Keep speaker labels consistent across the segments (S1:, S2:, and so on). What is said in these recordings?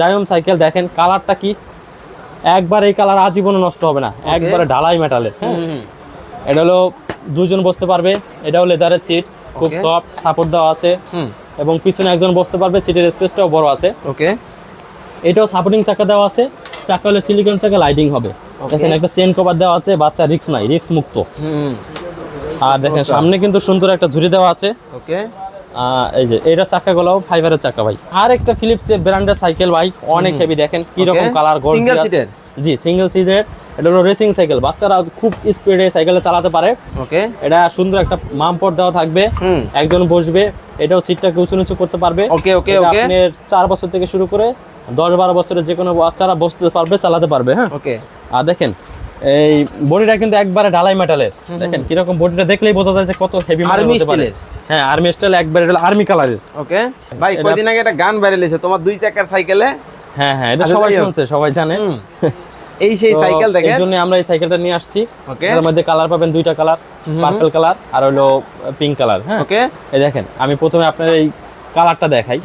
S1: জায়ম cycle দেখেন কালারটা কি? একবার এই কালার আজীবনে নষ্ট হবে না। একবারে ঢালাই মেটালের হ্যাঁ? এটা হলো দুজন বসতে পারবে এটাও লেদারের সিট খুব সফট সাপোর্ট দেওয়া আছে। এবং পিছনে একজন বসতে পারবে সিটের স্পেসটাও বড় আছে।
S2: ওকে
S1: এটাও সাপোর্টিং চাকা দেওয়া আছে চাকা হলে সিলিকন চাকা লাইটিং হবে। দেখেন একটা চেন কভার দেওয়া আছে বাচ্চা রিক্স নাই রিক্স মুক্ত। আর দেখেন সামনে কিন্তু সুন্দর একটা ঝুড়ি দেওয়া আছে।
S2: ওকে
S1: এই যে এটা ফাইবারের চাকা ভাই। আর একটা ফিলিপস ব্র্যান্ডের সাইকেল ভাই অনেক হেভি দেখেন কি রকম কালার গোল্ড
S2: সিঙ্গেল সিটের
S1: জি সিঙ্গেল সিটের এটা হলো রেসিং সাইকেল বাচ্চারা খুব স্পিডে সাইকেলে চালাতে পারে।
S2: ওকে
S1: এটা সুন্দর একটা মামপট দেওয়া থাকবে। একজন বসবে এটাও সিটটাকে উঁচু নিচু করতে পারবে।
S2: ওকে ওকে ওকে
S1: আপনার চার বছর থেকে শুরু করে দশ বারো বছরের যে কোনো বাচ্চারা বসতে পারবে চালাতে পারবে হ্যাঁ।
S2: ওকে
S1: আর দেখেন এই বডিটা কিন্তু একবারে ঢালাই মেটালের দেখেন কীরকম বডিটা দেখলেই বোঝা যায় যে কত হেভি
S2: Army style-এর?
S1: হ্যাঁ আর্মি স্টাইল একবারে আর্মি কালারের
S2: ওকে ভাই কয়দিন আগে একটা গান ভাইরাল হয়েছে তোমার দুই চাকার সাইকেলে
S1: হ্যাঁ হ্যাঁ এটা
S2: আচ্ছা,
S1: সবাই শুনছে সবাই জানে।
S2: এই সেই সাইকেল দেখেন।
S1: জন্য আমরা এই সাইকেলটা নিয়ে আসছি।
S2: ওকে
S1: এর মধ্যে কালার পাবেন দুইটা কালার পার্পল কালার আর হলো পিঙ্ক কালার হ্যাঁ।
S2: ওকে
S1: এই দেখেন আমি প্রথমে আপনার এই কালারটা দেখাই।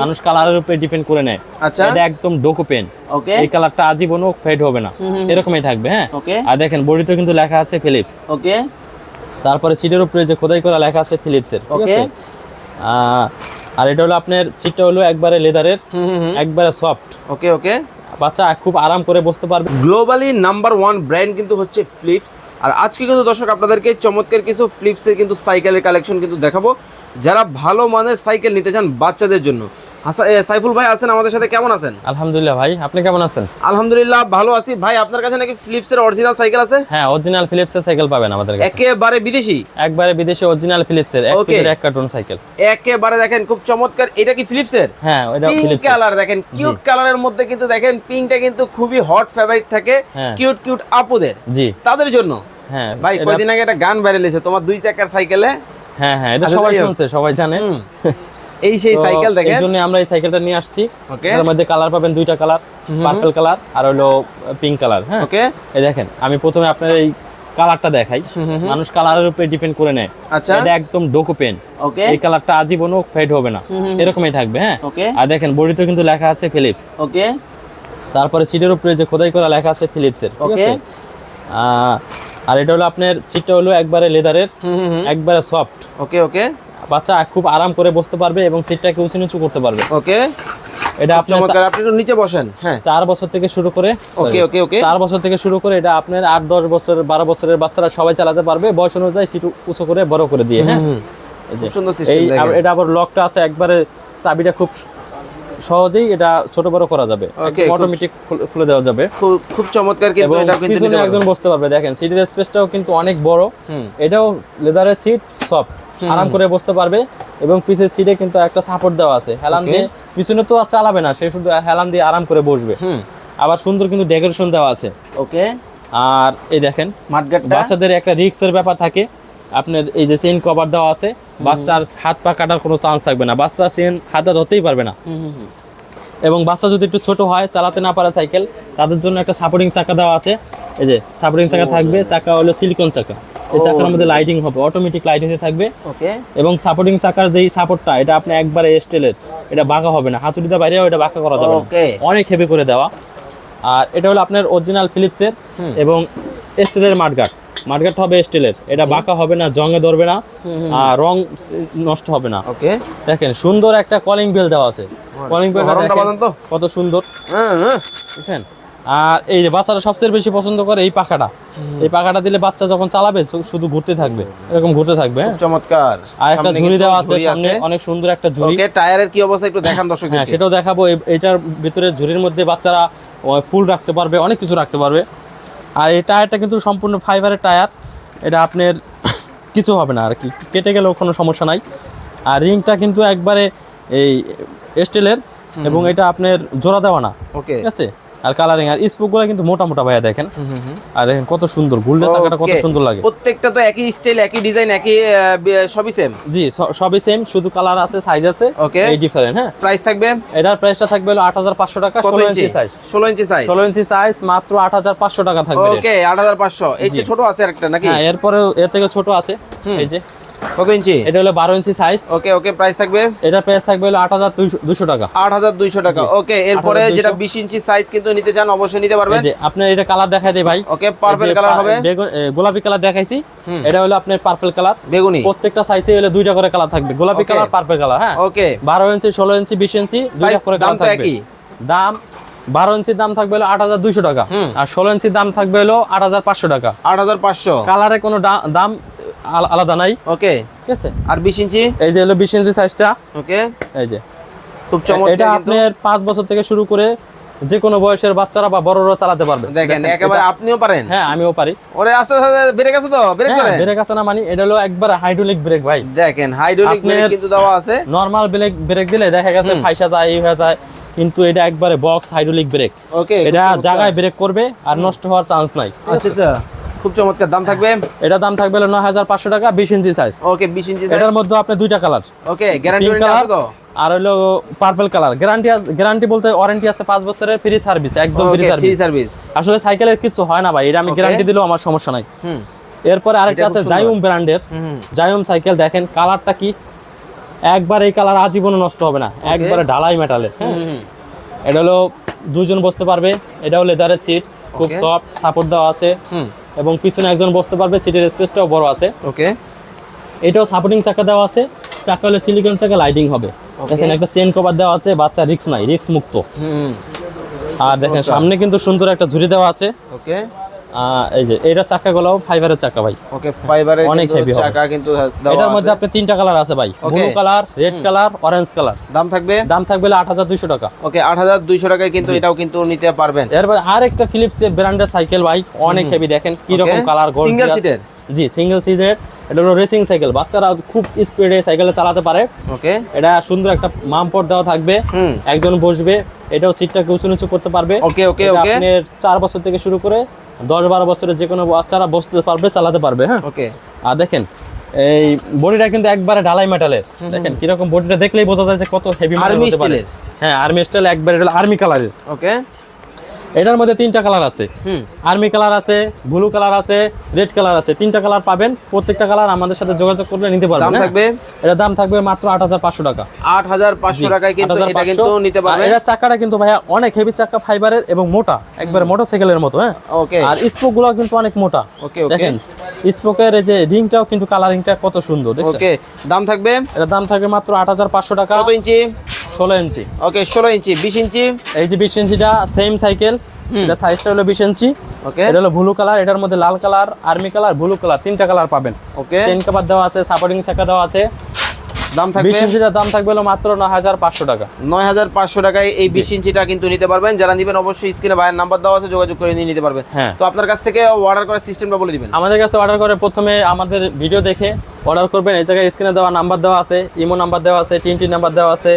S1: মানুষ কালারের উপরে ডিপেন্ড করে নেয়।
S2: আচ্ছা।
S1: এটা একদম ডোকো পেন
S2: ওকে
S1: এই কালারটা আজীবনও ফেড হবে না। এরকমই থাকবে হ্যাঁ?
S2: ওকে
S1: আর দেখেন বডিতে কিন্তু লেখা আছে ফিলিপস
S2: ওকে
S1: তারপরে সিটের উপরে যে খোদাই করা লেখা আছে ফিলিপসের আহ, আর এটা হলো আপনার সিটটা হলো একবারে লেদারের একবারে সফট
S2: ওকে ওকে
S1: বাচ্চা খুব আরাম করে বসতে পারবে।
S2: গ্লোবালি নাম্বার ওয়ান ব্র্যান্ড কিন্তু হচ্ছে ফ্লিপস আর আজকে কিন্তু দর্শক আপনাদেরকে চমৎকার কিছু ফ্লিপসের কিন্তু সাইকেলের কালেকশন কিন্তু দেখাবো। যারা ভালো মানের সাইকেল নিতে চান বাচ্চাদের জন্য। সাইফুল ভাই আছেন আমাদের সাথে কেমন আছেন?
S1: আলহামদুলিল্লাহ ভাই আপনি কেমন আছেন?
S2: আলহামদুলিল্লাহ ভালো আছি। ভাই আপনার কাছে নাকি ফ্লিপসের অরিজিনাল সাইকেল আছে?
S1: হ্যাঁ অরিজিনাল ফিলিপসের সাইকেল পাবেন আমাদের কাছে।
S2: একেবারে বিদেশি?
S1: একবারে বিদেশি অরিজিনাল ফিলিপসের এক
S2: Okay.
S1: এক কার্টুন সাইকেল।
S2: একেবারে দেখেন খুব চমৎকার। এটা কি ফিলিপসের
S1: হ্যাঁ এটা
S2: পিঙ্ক
S1: ফিলিপস
S2: কালার দেখেন কিউট কালারের মধ্যে কিন্তু দেখেন পিঙ্কটা কিন্তু খুবই হট ফেভারিট থাকে।
S1: হ্যাঁ।
S2: কিউট কিউট আপুদের।
S1: জি।
S2: তাদের জন্য?
S1: হ্যাঁ
S2: ভাই কয়দিন আগে একটা গান ভাইরাল হয়েছে। তোমার দুই চাকার সাইকেলে
S1: হ্যাঁ হ্যাঁ এটা
S2: আচ্ছা,
S1: সবাই শুনছে সবাই জানে।
S2: এই সেই সাইকেল দেখেন।
S1: জন্য আমরা এই সাইকেলটা নিয়ে আসছি।
S2: ওকে
S1: এর মধ্যে কালার পাবেন দুইটা কালার পার্পল কালার আর হলো পিঙ্ক কালার হ্যাঁ।
S2: ওকে
S1: এই দেখেন আমি প্রথমে আপনার এই কালারটা দেখাই। মানুষ কালারের উপরে ডিপেন্ড করে নেয়।
S2: আচ্ছা।
S1: এটা একদম ডোকো পেন
S2: ওকে
S1: এই কালারটা আজীবনও ফেড হবে না। এরকমই থাকবে হ্যাঁ।
S2: ওকে
S1: আর দেখেন বডিতে কিন্তু লেখা আছে ফিলিপস
S2: ওকে
S1: তারপরে সিটের উপরে যে খোদাই করা লেখা আছে ফিলিপসের আহ, আর এটা হলো আপনার সিটটা হলো একবারে লেদারের একবারে সফট
S2: ওকে ওকে।
S1: বাচ্চা খুব আরাম করে বসতে পারবে এবং সিটটাকে উঁচু নিচু করতে পারবে।
S2: ওকে।
S1: এটা আপনার
S2: আপনি একটু নিচে বসেন হ্যাঁ।
S1: চার বছর থেকে শুরু করে
S2: ওকে ওকে ওকে।
S1: চার বছর থেকে শুরু করে এটা আপনার আট দশ বছর বারো বছরের বাচ্চারা সবাই চালাতে পারবে। বয়স অনুযায়ী সিট উঁচু করে বড় করে দিয়ে হ্যাঁ।
S2: সুন্দর সিস্টেম
S1: এটা আবার লকটা আছে একবারে চাবিটা খুব সহজেই এটা ছোট বড় করা যাবে। অটোমেটিক খুলে দেওয়া যাবে।
S2: খুব চমৎকার কিন্তু এটা কিন্তু
S1: পিছনে একজন। বসতে পারবে। দেখেন সিটের স্পেসটাও কিন্তু অনেক বড়। এটাও লেদারের সিট সফট আরাম করে বসতে পারবে। এবং পিছের সিটে কিন্তু একটা সাপোর্ট দেওয়া আছে। হেলান দিয়ে পিছনে তো আর চালাবে না সে শুধু হেলান দিয়ে আরাম করে বসবে। আবার সুন্দর কিন্তু ডেকোরেশন দেওয়া আছে।
S2: ওকে
S1: আর এই দেখেন বাচ্চাদের একটা রিক্সের ব্যাপার থাকে। আপনার এই যে চেইন কভার দেওয়া আছে বাচ্চার হাত পা কাটার কোনো চান্স থাকবে না। বাচ্চা চেন হাতে ধরতেই পারবে না। এবং বাচ্চা যদি একটু ছোট হয় চালাতে না পারে সাইকেল তাদের জন্য একটা সাপোর্টিং চাকা দেওয়া আছে। এই যে সাপোর্টিং চাকা থাকবে চাকা হলো সিলিকন চাকা। এই চাকার মধ্যে লাইটিং হবে অটোমেটিক লাইটিং থাকবে।
S2: ওকে।
S1: এবং সাপোর্টিং চাকার যেই সাপোর্টটা এটা আপনি একবারে স্টেলের এটা বাঁকা হবে না। হাতুড়িতে বাইরেও এটা বাঁকা করা যাবে
S2: ওকে।
S1: অনেক হেভি করে দেওয়া। আর এটা হলো আপনার অরিজিনাল ফিলিপসের এবং স্টিলের মাঠগাট মাঠগাট হবে স্টিলের। এটা বাঁকা হবে না জঙ্গে ধরবে না আর রং নষ্ট হবে না।
S2: ওকে।
S1: দেখেন সুন্দর একটা কলিং বেল দেওয়া আছে। কলিং
S2: বাজান তো।
S1: কত সুন্দর।
S2: হ্যাঁ হ্যাঁ।
S1: বুঝছেন আর এই যে বাচ্চারা সবচেয়ে বেশি পছন্দ করে এই পাখাটা। এই পাখাটা দিলে বাচ্চা যখন চালাবে শুধু ঘুরতে থাকবে এরকম ঘুরতে থাকবে হ্যাঁ?
S2: চমৎকার।
S1: আর একটা ঝুড়ি দেওয়া আছে সামনে অনেক সুন্দর একটা ঝুড়ি।
S2: ওকে টায়ারের কি অবস্থা একটু দেখান দর্শক
S1: হ্যাঁ সেটাও দেখাবো। এই- এইটার ভিতরে ঝুড়ির মধ্যে বাচ্চারা ফুল রাখতে পারবে অনেক কিছু রাখতে পারবে। আর এই টায়ারটা কিন্তু সম্পূর্ণ ফাইবারের টায়ার। এটা আপনার কিছু হবে না আর কি। কেটে গেলেও কোনো সমস্যা নাই। আর রিংটা কিন্তু একবারে এই স্টিলের এবং এটা আপনার জোড়া দেওয়া না।
S2: ওকে
S1: ঠিক আছে? আর কালারিং আর স্পোকগুলো কিন্তু মোটা মোটা ভাইয়া দেখেন। আর দেখেন কত সুন্দর গোল্ডেন চাকাটা কত সুন্দর লাগে।
S2: প্রত্যেকটা তো একই স্টাইল একই ডিজাইন একই সবই সেম
S1: জি সবই সেম শুধু কালার আছে সাইজ আছে. এই ডিফারেন্ট হ্যাঁ।
S2: প্রাইস থাকবে?
S1: এটার প্রাইসটা থাকবে হলো আট হাজার পাঁচশো টাকা
S2: কত
S1: ষোলো
S2: ইঞ্চি
S1: ইঞ্চি সাইজ
S2: ষোলো ইঞ্চি সাইজ
S1: ষোলো ইঞ্চি সাইজ মাত্র আট হাজার পাঁচশো টাকা থাকবে।
S2: ওকে আট হাজার পাঁচশো। এই যে ছোট আছে একটা নাকি?
S1: হ্যাঁ এরপরে এর থেকে ছোট আছে। এই যে
S2: কত ইঞ্চি?
S1: এটা হলো বারো ইঞ্চি সাইজ
S2: ওকে ওকে প্রাইস থাকবে?
S1: এটার প্রাইস থাকবে হলো আট হাজার দুশো টাকা।
S2: আট হাজার দুইশো টাকা। ওকে এরপরে যেটা বিশ ইঞ্চি সাইজ কিন্তু নিতে চান অবশ্যই নিতে পারবেন।
S1: আপনার এটা কালার দেখাই দিই ভাই।
S2: ওকে পার্পল কালার হবে।
S1: গোলাপি কালার দেখাইছি। এটা হলো আপনার পার্পল কালার
S2: বেগুনি।
S1: প্রত্যেকটা সাইজে হলে দুইটা করে কালার থাকবে। গোলাপি কালার পার্পল কালার হ্যাঁ?
S2: ওকে।
S1: বারো ইঞ্চি ষোলো ইঞ্চি বিশ ইঞ্চি দুইটা করে
S2: দাম
S1: থাকবে। দাম বারো ইঞ্চির দাম থাকবে হলো আট হাজার দুইশো টাকা। আর ষোলো ইঞ্চির দাম থাকবে হলো আট হাজার পাঁচশো টাকা।
S2: আট হাজার পাঁচশো।
S1: কালারে কোনো দাম আলাদা নাই।
S2: ওকে।
S1: ঠিক আছে?
S2: আর বিশ ইঞ্চি?
S1: এই যে হলো বিশ ইঞ্চি সাইজটা
S2: ওকে।
S1: এই যে।
S2: খুব চমৎকার
S1: এটা আপনার পাঁচ বছর থেকে শুরু করে যে কোনো বয়সের বাচ্চারা বা বড়রা চালাতে পারবে।
S2: দেখেন একেবারে আপনিও পারেন।
S1: হ্যাঁ আমিও পারি।
S2: ওরে আস্তে আস্তে ব্রেক আছে তো? ব্রেক
S1: হ্যাঁ
S2: করেন।
S1: ব্রেক আছে না মানে এটা হলো একবার হাইড্রোলিক ব্রেক ভাই।
S2: দেখেন হাইড্রোলিক ব্রেক কিন্তু দেওয়া আছে।
S1: নর্মাল ব্রেক ব্রেক দিলে দেখা গেছে। ফাইসা যায় এই হয়ে যায় কিন্তু এটা একবারে বক্স হাইড্রোলিক ব্রেক
S2: ওকে
S1: এটা জায়গায় ব্রেক করবে আর নষ্ট হওয়ার চান্স নাই।
S2: আচ্ছা আচ্ছা। খুব চমৎকার। দাম থাকবে?
S1: এটা দাম থাকবে হলো নয় হাজার পাঁচশো টাকা বিশ ইঞ্চি সাইজ
S2: ওকে বিশ ইঞ্চি
S1: এটার মধ্যে আপনি দুইটা কালার
S2: ওকে গ্যারান্টি আছে তো?
S1: আর হলো পার্পল কালার গ্যারান্টি গ্যারান্টি বলতে ওয়ারেন্টি আছে পাঁচ বছরের ফ্রি সার্ভিস একদম free
S2: okay free
S1: service
S2: service
S1: আসলে সাইকেলের কিছু হয় না ভাই এটা আমি গ্যারান্টি দিলেও আমার সমস্যা নাই।
S2: হুম।
S1: এরপরে আরেকটা আছে। জাইউম ব্র্যান্ডের
S2: হুম
S1: জাইউম সাইকেল দেখেন কালারটা কি? একবার এই কালার আজীবনে নষ্ট হবে না একবারে ঢালাই মেটালের হ্যাঁ?
S2: হুম
S1: এটা হলো দুজন বসতে পারবে এটা হলো লেদারের সিট খুব সফট সাপোর্ট দেওয়া আছে।
S2: হুম।
S1: এবং পিছনে একজন বসতে পারবে সিটের স্পেসটাও বড় আছে।
S2: ওকে।
S1: এটাও সাপোর্টিং চাকা দেওয়া আছে। চাকা হলে সিলিকন চাকা লাইটিং হবে।
S2: এখানে
S1: দেখেন একটা চেন কভার দেওয়া আছে বাচ্চা রিক্স নাই রিক্স মুক্ত। আর দেখেন সামনে কিন্তু সুন্দর একটা ঝুড়ি দেওয়া আছে।
S2: ওকে।
S1: এই যে এটা চাকাগুলো ফাইবারের চাকা ভাই।
S2: ওকে ফাইবারের
S1: অনেক হবে।
S2: চাকা কিন্তু
S1: এটার মধ্যে আপনি তিনটা কালার আছে ভাই। Blue colour red colour orange colour
S2: দাম থাকবে?
S1: দাম থাকবে আট হাজার দুইশো টাকা।
S2: ওকে আট হাজার দুইশো টাকায় কিন্তু এটাও কিন্তু নিতে পারবেন।
S1: এরপর আর একটা ফিলিপস ব্র্যান্ডের সাইকেল ভাই অনেক হেভি দেখেন কি রকম কালার গোল্ড
S2: সিঙ্গেল সিটের
S1: জি সিঙ্গেল সিটের এটা হলো রেসিং সাইকেল বাচ্চারা খুব স্পিডে সাইকেলে চালাতে পারে।
S2: ওকে
S1: এটা সুন্দর একটা মামপট দেওয়া থাকবে। একজন বসবে এটাও সিটটাকে উঁচু নিচু করতে পারবে।
S2: ওকে ওকে ওকে
S1: আপনার বছর থেকে শুরু করে দশ বারো বছরের যে কোনো বাচ্চারা বসতে পারবে চালাতে পারবে হ্যাঁ?
S2: ওকে।
S1: আর দেখেন এই বডিটা কিন্তু একবারে ঢালাই মেটালের দেখেন কীরকম বডিটা দেখলেই বোঝা যায় যে কত হেভি মার্মি
S2: স্টাইলের
S1: হ্যাঁ আর্মি স্টাইল একবারে আর্মি কালারের
S2: ওকে।
S1: এটার মধ্যে তিনটা কালার আছে। আর্মি কালার আছে ব্লু কালার আছে রেড কালার আছে। তিনটা কালার পাবেন প্রত্যেকটা কালার আমাদের সাথে যোগাযোগ করলে নিতে পারবেন হ্যাঁ?
S2: থাকবে?
S1: এটা দাম থাকবে মাত্র আট হাজার পাঁচশো টাকা।
S2: আট হাজার পাঁচশো টাকায় কিন্তু এটা কিন্তু নিতে পারবেন।
S1: এটার চাকাটা কিন্তু ভাইয়া অনেক হেভি চাকা ফাইবারের এবং মোটা একবারে মোটরসাইকেলের মতো হ্যাঁ?
S2: ওকে।
S1: আর স্পোকগুলো কিন্তু অনেক মোটা।
S2: ওকে ওকে।
S1: দেখেন স্পোকের এই যে রিংটাও কিন্তু কালারিংটা কত সুন্দর দেখছেন?
S2: ওকে দাম থাকবে?
S1: এটার দাম থাকবে মাত্র আট হাজার পাঁচশো টাকা।
S2: কত ইঞ্চি?
S1: ষোলো ইঞ্চি।
S2: ওকে ষোলো ইঞ্চি বিশ ইঞ্চি?
S1: এই যে বিশ ইঞ্চিটা সেম সাইকেল এটা সাইজটা হলো বিশ ইঞ্চি।
S2: ওকে
S1: এটা হলো ব্লু কালার এটার মধ্যে লাল colour army colour blue colour তিনটা কালার পাবেন।
S2: ওকে
S1: চেন কাভার দেওয়া আছে সাপোর্টিং চাকা দেওয়া আছে।
S2: দাম থাকবে?
S1: ইঞ্চিটার দাম থাকবে হলো মাত্র নয় হাজার পাঁচশো টাকা।
S2: নয় হাজার পাঁচশো টাকায় এই বিশ ইঞ্চিটা কিন্তু নিতে পারবেন। যারা নিবেন অবশ্যই স্ক্রিনে ভাইয়ের নাম্বার দেওয়া আছে যোগাযোগ করে নিয়ে নিতে পারবেন।
S1: হ্যাঁ।
S2: তো আপনার কাছ থেকে অর্ডার করার সিস্টেমটা বলে দিবেন।
S1: আমাদের কাছে অর্ডার করে প্রথমে আমাদের ভিডিও দেখে অর্ডার করবেন। এই জায়গায় স্ক্রিনে দেওয়া নাম্বার দেওয়া আছে ইমো নাম্বার দেওয়া আছে টিনটি নাম্বার দেওয়া আছে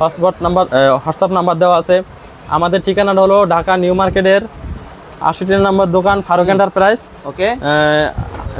S1: হটস্পট নাম্বার হোয়াটসঅ্যাপ নাম্বার দেওয়া আছে। আমাদের ঠিকানাটা হলো ঢাকা নিউ মার্কেটের আশিটি নাম্বার দোকান ফারুক এন্টারপ্রাইজ।
S2: ওকে।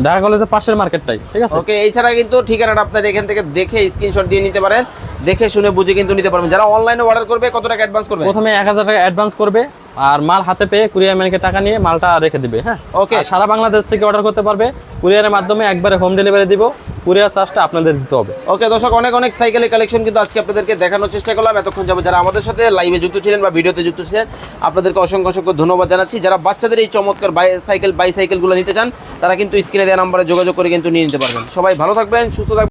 S1: ঢাকা কলেজের পাশের মার্কেটটাই ঠিক আছে?
S2: ওকে এছাড়া কিন্তু ঠিকানাটা আপনারা এখান থেকে দেখে স্ক্রিনশট দিয়ে নিতে পারেন। দেখে শুনে বুঝে কিন্তু নিতে পারবেন। যারা অনলাইনে অর্ডার করবে কত টাকা অ্যাডভান্স করবে?
S1: প্রথমে এক হাজার টাকা অ্যাডভান্স করবে। আর মাল হাতে পেয়ে কুরিয়ার ম্যানকে টাকা নিয়ে মালটা রেখে দিবে হ্যাঁ?
S2: ওকে
S1: সারা বাংলাদেশ থেকে অর্ডার করতে পারবে। কুরিয়ারের মাধ্যমে একবারে হোম ডেলিভারি দিব কুরিয়ার চার্জটা আপনাদের দিতে হবে।
S2: ওকে দর্শক অনেক অনেক সাইকেলের কালেকশন কিন্তু আজকে আপনাদেরকে দেখানোর চেষ্টা করলাম। এতক্ষণ যাব যারা আমাদের সাথে লাইভে যুক্ত ছিলেন বা ভিডিওতে যুক্ত ছিলেন আপনাদেরকে অসংখ্য অসংখ্য ধন্যবাদ জানাচ্ছি। যারা বাচ্চাদের এই চমৎকার বাই সাইকেল বাই সাইকেলগুলো নিতে চান তারা কিন্তু স্ক্রিনে দেওয়া নাম্বারে যোগাযোগ করে কিন্তু নিয়ে নিতে পারবেন। সবাই ভালো থাকবেন সুস্থ থাকবেন।